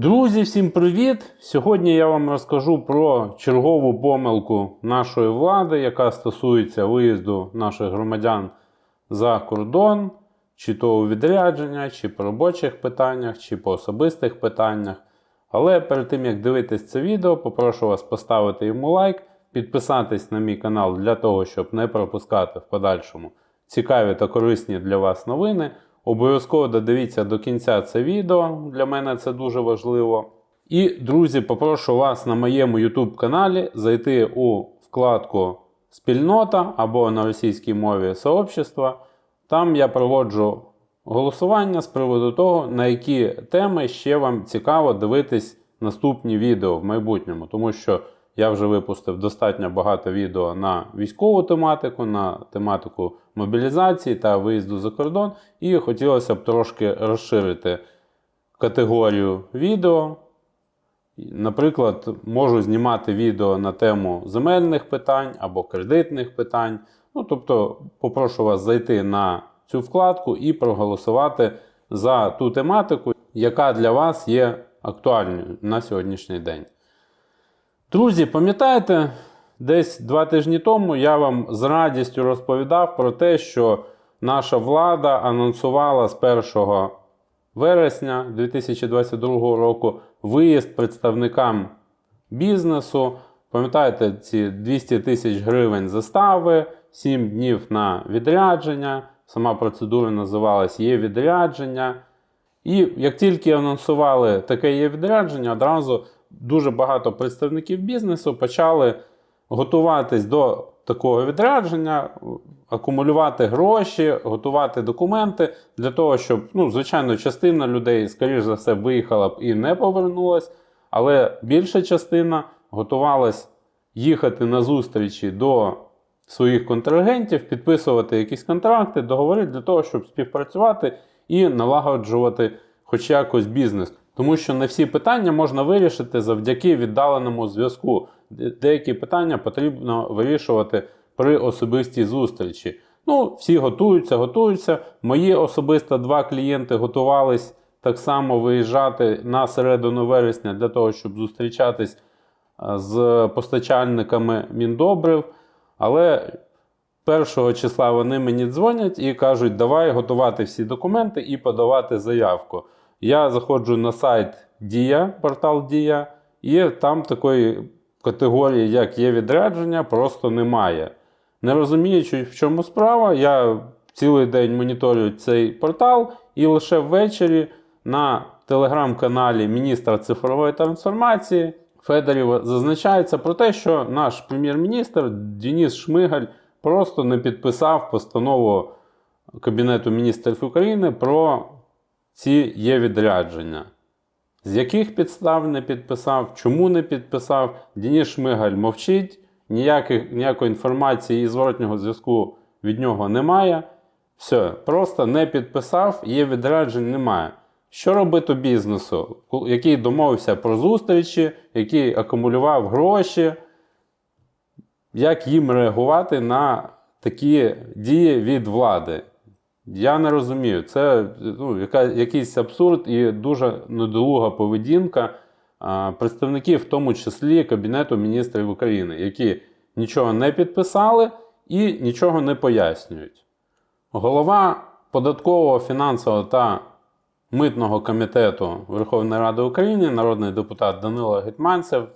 Друзі, всім привіт! Сьогодні я вам розкажу про чергову помилку нашої влади, яка стосується виїзду наших громадян за кордон, чи то у відрядження, чи по робочих питаннях, чи по особистих питаннях. Але перед тим як дивитись це відео, попрошу вас поставити йому лайк, підписатись на мій канал для того, щоб не пропускати в подальшому цікаві та корисні для вас новини. Обов'язково додивіться до кінця це відео, для мене це дуже важливо. І, друзі, попрошу вас на моєму YouTube каналі зайти у вкладку Спільнота або на російській мові сообщества. Там я проводжу голосування з приводу того, на які теми ще вам цікаво дивитись наступні відео в майбутньому, тому що я вже випустив достатньо багато відео на військову тематику, на тематику мобілізації та виїзду за кордон, і хотілося б трошки розширити категорію відео. Наприклад, можу знімати відео на тему земельних питань або кредитних питань. Ну, тобто, попрошу вас зайти на цю вкладку і проголосувати за ту тематику, яка для вас є актуальною на сьогоднішній день. Друзі, пам'ятаєте, десь два тижні тому я вам з радістю розповідав про те, що наша влада анонсувала з 1 вересня 2022 року виїзд представникам бізнесу. Пам'ятаєте, ці 200 тисяч гривень застави, 7 днів на відрядження. Сама процедура називалась Є відрядження. І як тільки анонсували таке є відрядження, одразу дуже багато представників бізнесу почали готуватись до такого відрядження, акумулювати гроші, готувати документи для того, щоб, ну, звичайно, частина людей, скоріш за все, виїхала б і не повернулась, але більша частина готувалась їхати на зустрічі до своїх контрагентів, підписувати якісь контракти, договори для того, щоб співпрацювати і налагоджувати хоч якось бізнес. Тому що не всі питання можна вирішити завдяки віддаленому зв'язку. Деякі питання потрібно вирішувати при особистій зустрічі. Ну, всі готуються, готуються. Мої особисто два клієнти готувались так само виїжджати на середину вересня для того, щоб зустрічатись з постачальниками міндобрив. Але 1 числа вони мені дзвонять і кажуть, давай готувати всі документи і подавати заявку. Я заходжу на сайт Дія, портал Дія, і там такої категорії, як є відрядження, просто немає. Не розуміючи, в чому справа, я цілий день моніторю цей портал, і лише ввечері на телеграм-каналі міністра цифрової трансформації Федорєва зазначається про те, що наш прем'єр-міністр Денис Шмигаль просто не підписав постанову Кабінету міністрів України про ці є відрядження. З яких підстав не підписав, чому не підписав, Денис Шмигаль мовчить, ніяких, ніякої інформації і зворотнього зв'язку від нього немає. Все, просто не підписав, є відряджень немає. Що робити бізнесу, який домовився про зустрічі, який акумулював гроші, як їм реагувати на такі дії від влади? Я не розумію. Це ну, яка, якийсь абсурд і дуже недолуга поведінка а, представників, в тому числі Кабінету міністрів України, які нічого не підписали і нічого не пояснюють. Голова податкового, фінансового та митного комітету Верховної Ради України, народний депутат Данило Гетманцев,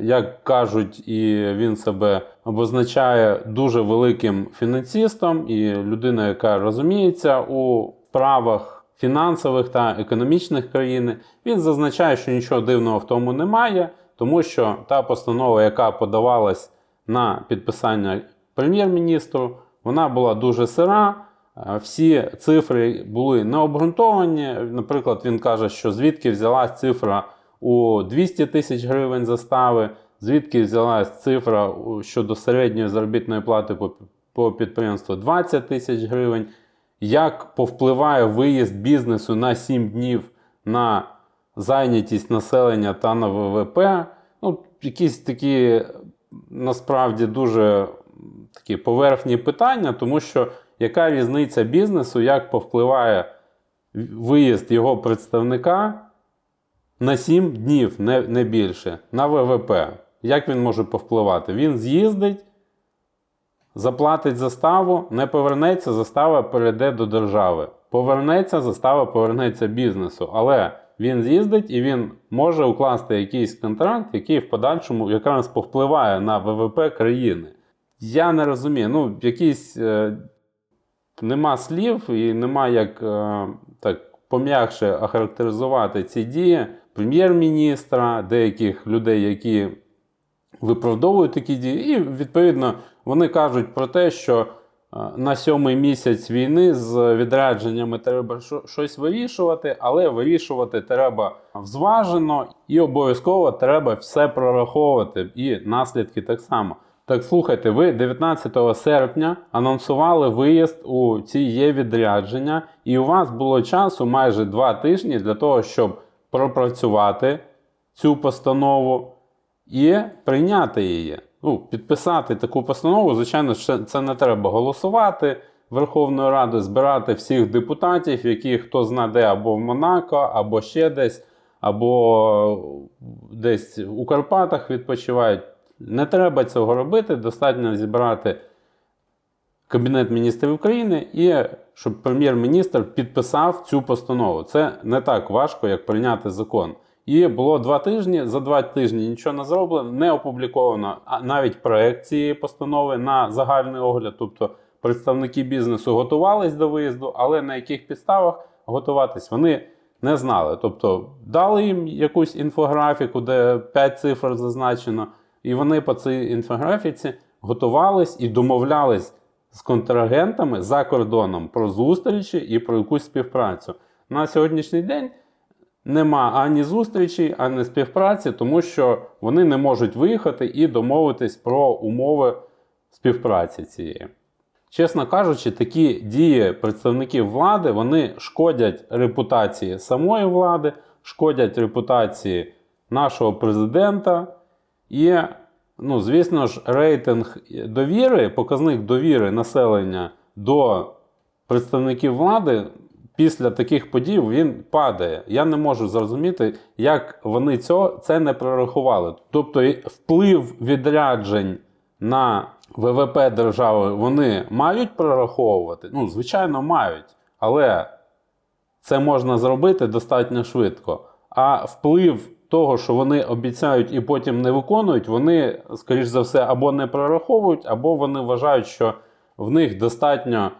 як кажуть, і він себе обозначає дуже великим фінансистом і людина, яка розуміється у правах фінансових та економічних країни. Він зазначає, що нічого дивного в тому немає, тому що та постанова, яка подавалась на підписання прем'єр-міністру, вона була дуже сира. Всі цифри були необґрунтовані. Наприклад, він каже, що звідки взялась цифра у 200 тисяч гривень застави, звідки взялась цифра щодо середньої заробітної плати по, по підприємству? 20 тисяч гривень, як повпливає виїзд бізнесу на 7 днів на зайнятість населення та на ВВП. Ну, Якісь такі насправді дуже такі поверхні питання, тому що яка різниця бізнесу, як повпливає виїзд його представника на 7 днів, не, не більше, на ВВП. Як він може повпливати? Він з'їздить, заплатить заставу, не повернеться, застава перейде до держави. Повернеться, застава повернеться бізнесу. Але він з'їздить і він може укласти якийсь контракт, який в подальшому якраз повпливає на ВВП країни. Я не розумію. Ну, якісь е, нема слів і нема як е, так пом'якше охарактеризувати ці дії прем'єр-міністра, деяких людей, які виправдовують такі дії, і відповідно вони кажуть про те, що е, на сьомий місяць війни з відрядженнями треба щось вирішувати, але вирішувати треба взважено і обов'язково треба все прораховувати, і наслідки так само. Так слухайте, ви 19 серпня анонсували виїзд у ці є відрядження, і у вас було часу майже два тижні для того, щоб пропрацювати цю постанову і прийняти її. Ну, підписати таку постанову, звичайно, це не треба голосувати Верховною Радою, збирати всіх депутатів, які хто зна де або в Монако, або ще десь, або десь у Карпатах відпочивають. Не треба цього робити, достатньо зібрати Кабінет міністрів України і щоб прем'єр-міністр підписав цю постанову. Це не так важко, як прийняти закон. І було два тижні. За два тижні нічого не зроблено, не опубліковано навіть проект цієї постанови на загальний огляд. Тобто представники бізнесу готувались до виїзду, але на яких підставах готуватись вони не знали. Тобто дали їм якусь інфографіку, де 5 цифр зазначено, і вони по цій інфографіці готувались і домовлялись з контрагентами за кордоном про зустрічі і про якусь співпрацю. На сьогоднішній день нема ані зустрічі, ані співпраці, тому що вони не можуть виїхати і домовитись про умови співпраці цієї. Чесно кажучи, такі дії представників влади вони шкодять репутації самої влади, шкодять репутації нашого президента. І, ну, звісно ж, рейтинг довіри, показник довіри населення до представників влади після таких подій він падає. Я не можу зрозуміти, як вони цього, це не прорахували. Тобто вплив відряджень на ВВП держави вони мають прораховувати? Ну, звичайно, мають. Але це можна зробити достатньо швидко. А вплив того, що вони обіцяють і потім не виконують, вони, скоріш за все, або не прораховують, або вони вважають, що в них достатньо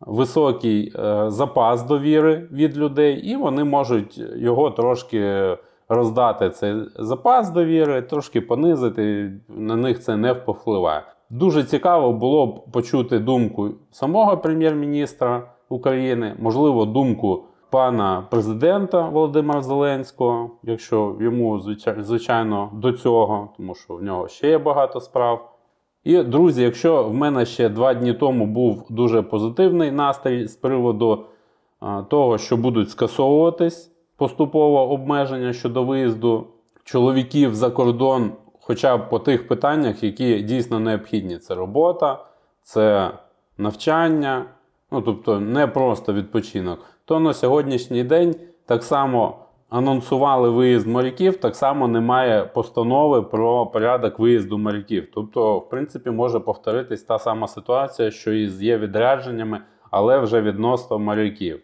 високий е, запас довіри від людей, і вони можуть його трошки роздати цей запас довіри, трошки понизити. На них це не впливає. Дуже цікаво було б почути думку самого прем'єр-міністра України, можливо, думку пана президента Володимира Зеленського, якщо йому звичайно до цього, тому що в нього ще є багато справ. І, друзі, якщо в мене ще два дні тому був дуже позитивний настрій з приводу того, що будуть скасовуватись поступово обмеження щодо виїзду чоловіків за кордон, хоча б по тих питаннях, які дійсно необхідні: це робота, це навчання, ну тобто не просто відпочинок, то на сьогоднішній день так само анонсували виїзд моряків, так само немає постанови про порядок виїзду моряків. Тобто, в принципі, може повторитись та сама ситуація, що і з є відрядженнями, але вже відносно моряків.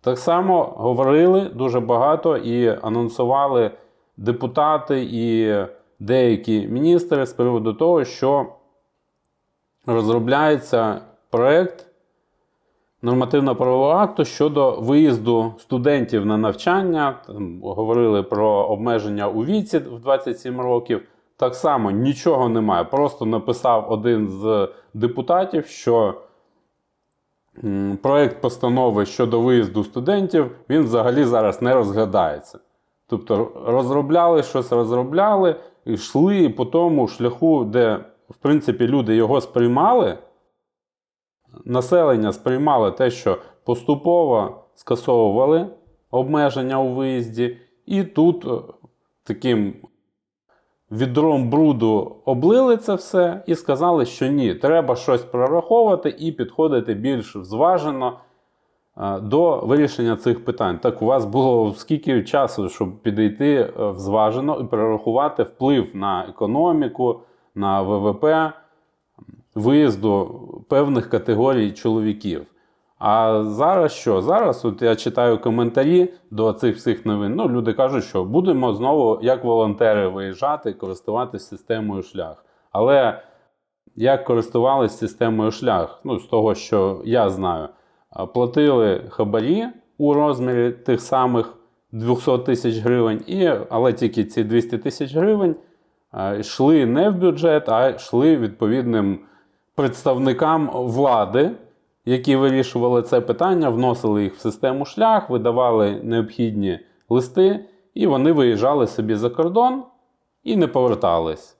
Так само говорили дуже багато і анонсували депутати і деякі міністри з приводу того, що розробляється проект нормативно-правового акту щодо виїзду студентів на навчання. Там говорили про обмеження у віці в 27 років. Так само нічого немає. Просто написав один з депутатів, що м, проект постанови щодо виїзду студентів він взагалі зараз не розглядається. Тобто розробляли щось, розробляли, йшли по тому шляху, де, в принципі, люди його сприймали. Населення сприймало те, що поступово скасовували обмеження у виїзді, і тут е, таким відром бруду облили це все і сказали, що ні, треба щось прораховувати і підходити більш зважено Е, До вирішення цих питань. Так, у вас було скільки часу, щоб підійти е, зважено і перерахувати вплив на економіку, на ВВП, виїзду певних категорій чоловіків. А зараз що? Зараз от я читаю коментарі до цих всіх новин. Ну, люди кажуть, що будемо знову як волонтери виїжджати користуватися системою шлях. Але як користувалися системою шлях? Ну, з того, що я знаю, платили хабарі у розмірі тих самих 200 тисяч гривень, і, але тільки ці 200 тисяч гривень йшли не в бюджет, а йшли відповідним представникам влади, які вирішували це питання, вносили їх в систему шлях, видавали необхідні листи, і вони виїжджали собі за кордон і не повертались.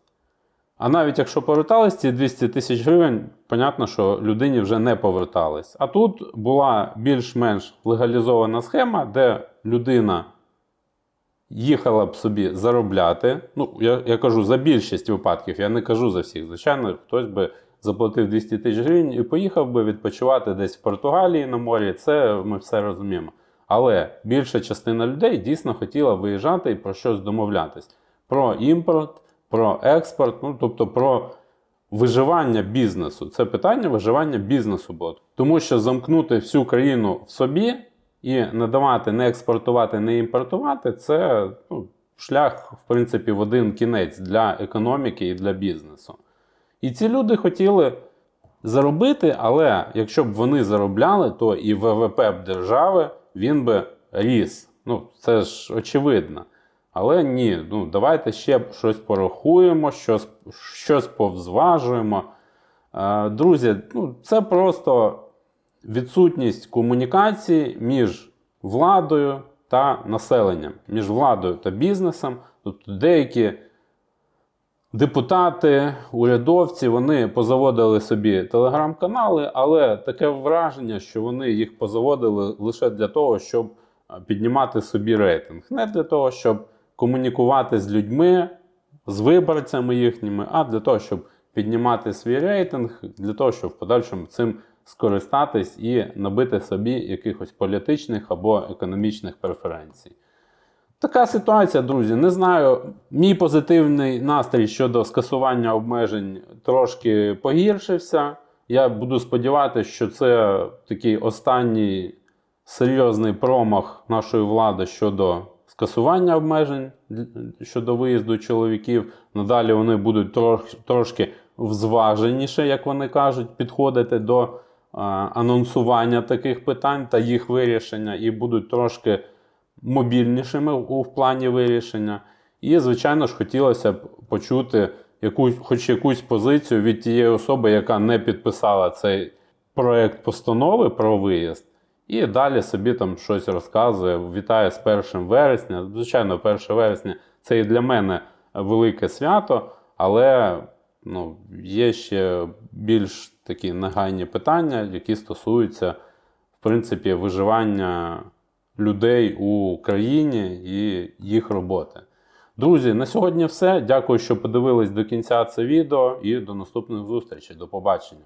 А навіть якщо повертались, ці 200 тисяч гривень, понятно, що людині вже не повертались. А тут була більш-менш легалізована схема, де людина їхала б собі заробляти. Ну, я, я кажу за більшість випадків, я не кажу за всіх. Звичайно, хтось би заплатив 200 тисяч гривень і поїхав би відпочивати десь в Португалії на морі. Це ми все розуміємо. Але більша частина людей дійсно хотіла виїжджати і про щось домовлятись: про імпорт, про експорт, ну тобто про виживання бізнесу. Це питання виживання бізнесу було. Тому що замкнути всю країну в собі і не давати не експортувати, не імпортувати це ну, шлях, в принципі, в один кінець для економіки і для бізнесу. І ці люди хотіли заробити, але якщо б вони заробляли, то і ВВП б держави він би ріс. Ну, це ж очевидно. Але ні, ну давайте ще щось порахуємо, щось, щось повзважуємо. Е, Друзі, ну, це просто відсутність комунікації між владою та населенням, між владою та бізнесом. Тобто деякі депутати, урядовці, вони позаводили собі телеграм-канали, але таке враження, що вони їх позаводили лише для того, щоб піднімати собі рейтинг. Не для того, щоб комунікувати з людьми, з виборцями їхніми, а для того, щоб піднімати свій рейтинг, для того, щоб в подальшому цим скористатись і набити собі якихось політичних або економічних преференцій. Така ситуація, друзі. Не знаю. Мій позитивний настрій щодо скасування обмежень трошки погіршився. Я буду сподіватися, що це такий останній серйозний промах нашої влади щодо скасування обмежень щодо виїзду чоловіків. Надалі вони будуть трош, трошки взваженіше, як вони кажуть, підходити до анонсування таких питань та їх вирішення, і будуть трошки мобільнішими у плані вирішення. І, звичайно ж, хотілося б почути якусь, хоч якусь позицію від тієї особи, яка не підписала цей проект постанови про виїзд, і далі собі там щось розказує. Вітає з 1 вересня. Звичайно, 1 вересня це і для мене велике свято, але ну, є ще більш такі нагайні питання, які стосуються, в принципі, виживання людей у країні і їх роботи. Друзі, на сьогодні все. Дякую, що подивились до кінця це відео і до наступних зустрічей. До побачення.